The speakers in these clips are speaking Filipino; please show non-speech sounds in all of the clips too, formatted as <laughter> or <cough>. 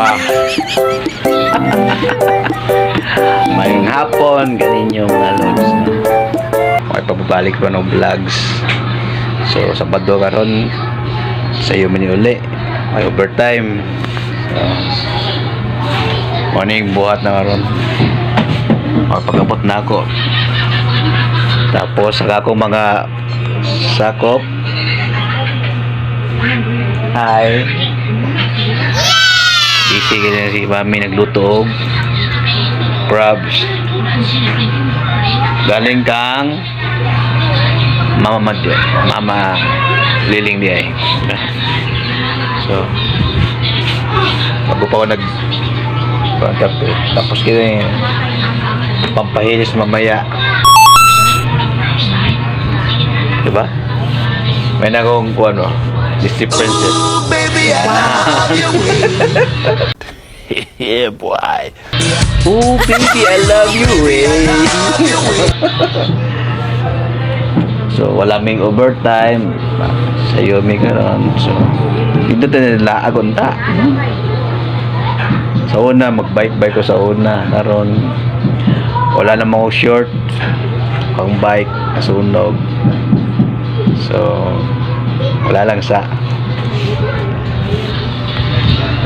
Wow. <laughs> Mayong hapon, ganinyo mga lods. No? Okay, pababalik ko ng vlogs. So, Sabado karon sa iyo mani uli. May overtime. So, morning buhat na karon. Makapagabot na ako. Tapos, saka ako mga sakop. Hi. Busy kasi si Mami nagluto og crabs. Galing kang Mama Mad Mama Liling di ay. <laughs> So bago pa ako nag tapos, kita yung pampahilis mamaya. Diba? May nagong kung ano, Disney Princess. <laughs> yeah, boy. Oh, baby, I love you, eh. <laughs> so, wala ming overtime. Sa Yomi karon. So, dito tayo nila agonta. Sa una, mag-bike-bike ko sa una. Karon, wala na mga short. Pang bike, nasunog. So, wala lang sa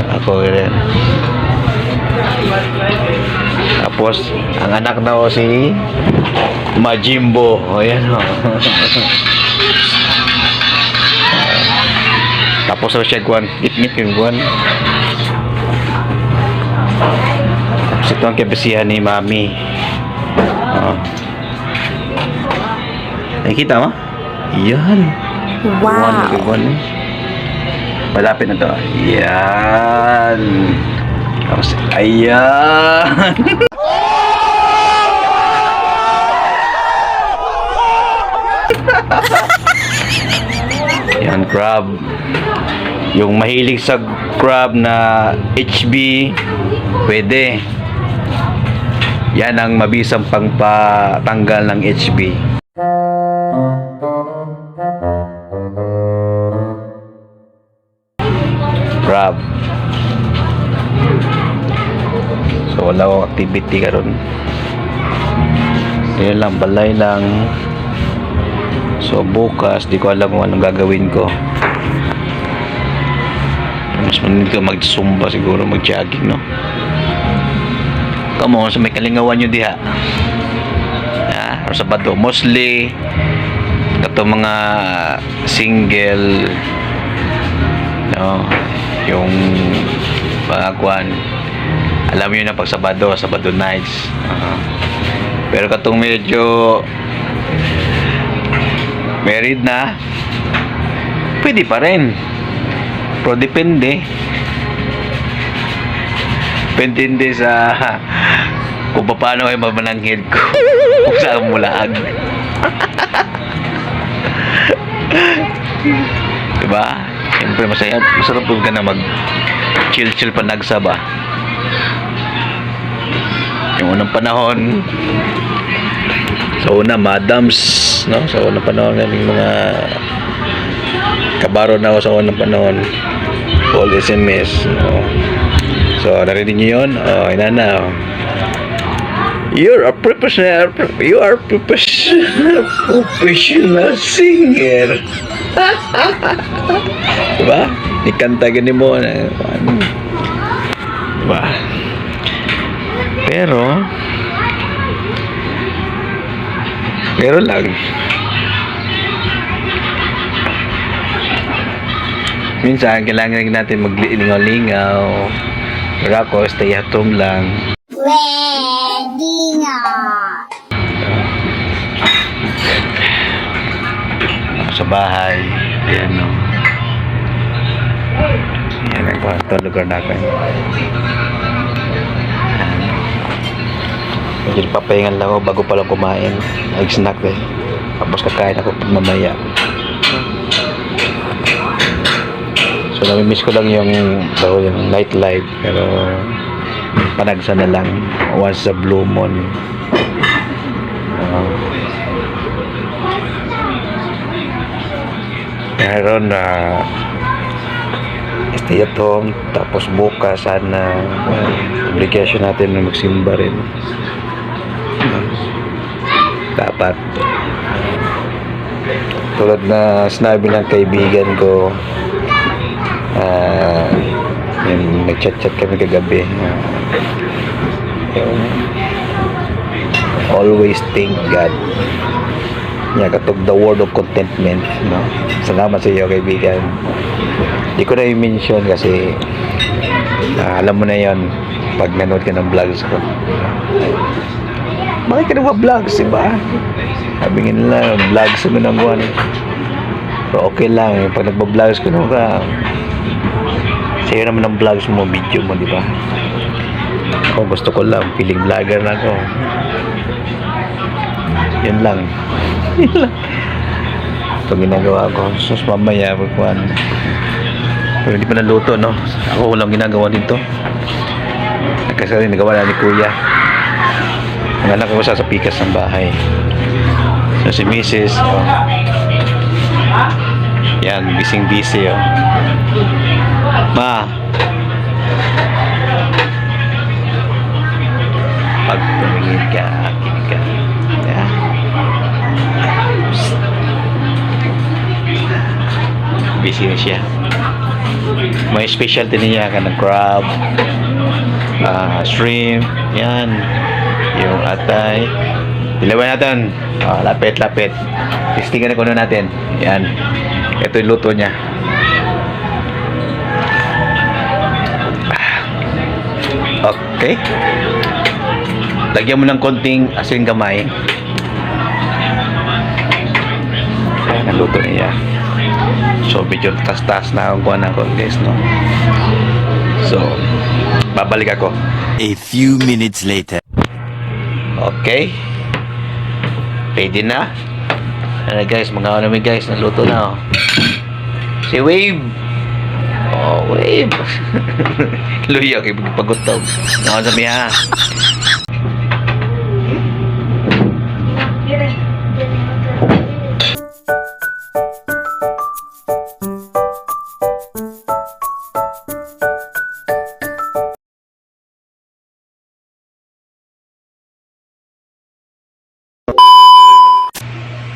ako rin. Tapos, ang anak na si Majimbo. O, yan o. <laughs> Tapos ako siya guwan, ngit-ngit yung guwan. Tapos ito ang kabisihan ni Mami. Oh. Nakikita mo? Yan. Wow. Guwan, guwan. Malapit na to. Yan. Tapos, ayan. <laughs> Yan, crab. Yung mahilig sa crab na HB, pwede. Yan ang mabisang pangpatanggal ng HB. Crab. So wala akong activity karon. Yun lang, balay lang. So bukas, di ko alam kung anong gagawin ko. Mas manid ko mag-zumba siguro, mag-jogging, no? Kamo, sa may kalingawan nyo diha. Ha? Or sa bato. Mostly, kato mga single? Yung kwan, alam yun na pag Sabado, Sabado nights. Ah. pero katong medyo married na, pwede pa rin. Pero depende. Depende sa <laughs> kung paano ay mamananghid ko. <laughs> kung saan mulaag. <laughs> diba? Siyempre masaya. Masarap po ka na mag chill-chill pa nagsaba. Yung unang panahon, sa una, madams, no? Sa unang panahon, yung mga kabaro na ako sa unang panahon. All SMS, no? So, narinig niyo yun? Oh, ina na. oh. You're a professional, you are professional, professional singer. <laughs> diba? Ikanta gani mo na, ano? Diba? Pero, pero lang. Minsan, kailangan natin maglingaw-lingaw. Pero ako, stay at home lang. Pwede nga. Sa bahay. Ayan, no. Ayan, ang kwarto, lugar natin. Ayan. Medyo papahingan lang ako bago pa lang kumain. Nag-snack eh. Tapos kakain ako pag mamaya. So, namimiss ko lang yung, yung nightlife. Pero, panagsa na lang. Once sa blue moon. Uh, na stay at home. Tapos bukas sana uh, obligation natin na magsimba rin. Dapat. Tulad na sinabi ng kaibigan ko yung nagchat-chat kami kagabi. Yung always thank God. Niya katog the word of contentment no? Salamat sa iyo kaibigan. Di ko na i-mention kasi ah, alam mo na yon pag nanood ka ng vlogs ko. Bakit ka nagpa-vlogs diba sabi nga nila vlogs mo nang buwan. Pero okay lang eh. pag nagpa-vlogs ko nung ka sa'yo naman ang vlogs mo video mo di ba? Ako gusto ko lang feeling vlogger na ako. Yun lang. <laughs> Yun lang. Ito ginagawa ko. Sus mamaya pagkuhan pero hindi pa naluto no? Ako walang ginagawa dito. Kasi rin nagawa na ni kuya. Ang anak ko sa pikas ng bahay. So si Mrs. Oh. yan bising busy oh. Ma pag tumingin ka kinig ka. Yan busy na siya. May specialty niya ka ng crab ah shrimp yan. Yung atay. Dilawan natin. Ah, lapit lapit. Testingan na kuno natin. Yan. Ito yung luto niya okay lagyan mo ng konting asin gamay yan ang luto niya so medyo tas-tas na ang kuha ng guys no so babalik ako A few minutes later. Okay. Ready na? Ano guys, mga ano guys, naluto na oh. Si Wave. Oh, Wave. <laughs> Luya kay pagutog. Ano sabi ha?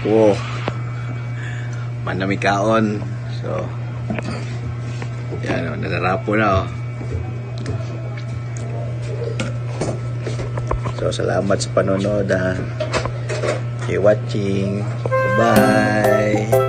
Wow. Manami kaon. So, yan o, nanarapo na o. So, salamat sa panonood ha. Okay, watching. Bye.